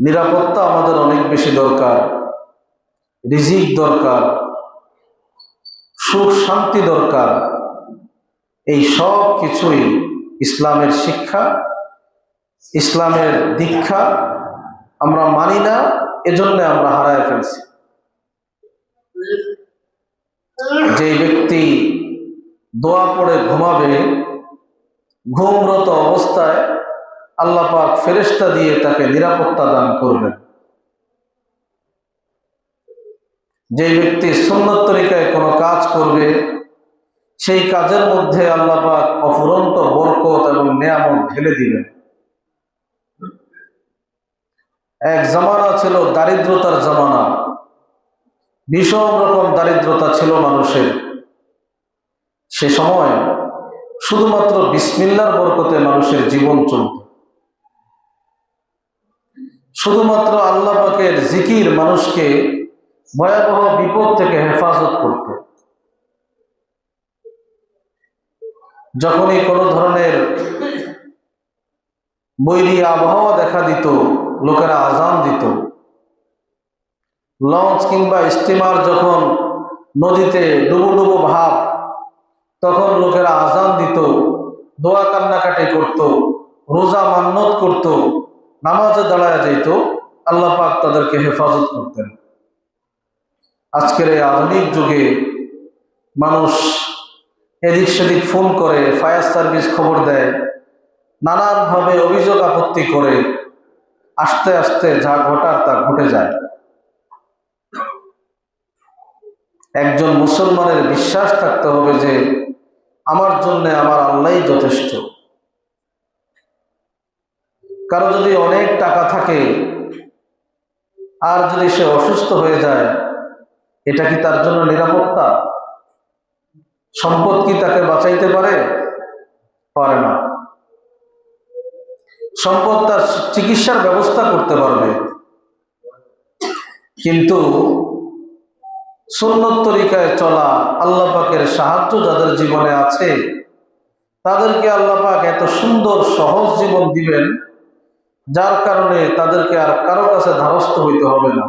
নিরাপত্তা আমাদের অনেক বেশি দরকার, রিজিক দরকার, সুখ, শান্তি দরকার। এই সব কিছুই ইসলামের শিক্ষা, ইসলামের দীক্ষা আমরা মানি না, এজন্য আমরা হারায় ফেলছি। যে ব্যক্তি দোয়া পড়ে ঘুমাবে, ঘুমরত অবস্থায় আল্লাহ পাক ফেরেস্তা দিয়ে তাকে নিরাপত্তা দান করবেন। যে ব্যক্তি সুন্নত তরিকায় কোনো কাজ করবে, সেই কাজের মধ্যে আল্লাহ পাক অফুরন্ত বরকত এবং নিয়ামত ঢেলে দিবেন। এক জামানা ছিল দারিদ্রতার জামানা। ভীষণ রকম দারিদ্রতা ছিল মানুষের। সে সময় শুধুমাত্র বিসমিল্লার বরকতে মানুষের জীবন চলত। শুধুমাত্র আল্লাহ পাকের জিকির মানুষকে ভয়াবহ বিপদ থেকে হেফাজত করত। যখনই কোনো ধরনের বৈরী আবহাওয়া দেখা দিত, লোকেরা আজান দিত। লঞ্চ কিংবা স্টিমার যখন নদীতে ডুবু ডুবু ভাব, তখন লোকেরা আজান দিত, দোয়া কান্নাকাটি করত, রোজা মান্নত করত। নামাজে দাঁড়ায় যেত আল্লাহ পাক তাদেরকে হেফাজত করতেন। আজকের এই আধুনিক যুগে মানুষ এদিক সেদিক ফোন করে, ফায়ার সার্ভিস খবর দেয়, নানানভাবে অভিযোগ আপত্তি করে, আস্তে আস্তে যা ঘটার তা ঘটে যায়। একজন মুসলমানের বিশ্বাস থাকতে হবে যে, আমার জন্য আমার আল্লাহ যথেষ্ট। কারও যদি অনেক টাকা থাকে, আর যদি সে অসুস্থ হয়ে যায়, এটা কি তার জন্য নিরাপত্তা? সম্পদ কি তাকে বাঁচাইতে পারে? পারে না। সম্পদ তার চিকিৎসার ব্যবস্থা করতে পারবে। কিন্তু সুন্নত তরিকায় চলা আল্লাহ পাকের সাহায্য যাদের জীবনে আছে, তাদেরকে আল্লাহ পাক এত সুন্দর সহজ জীবন দিবেন যার কারণে তাদেরকে আর কারও কাছে ধারস্থ হইতে হবে না।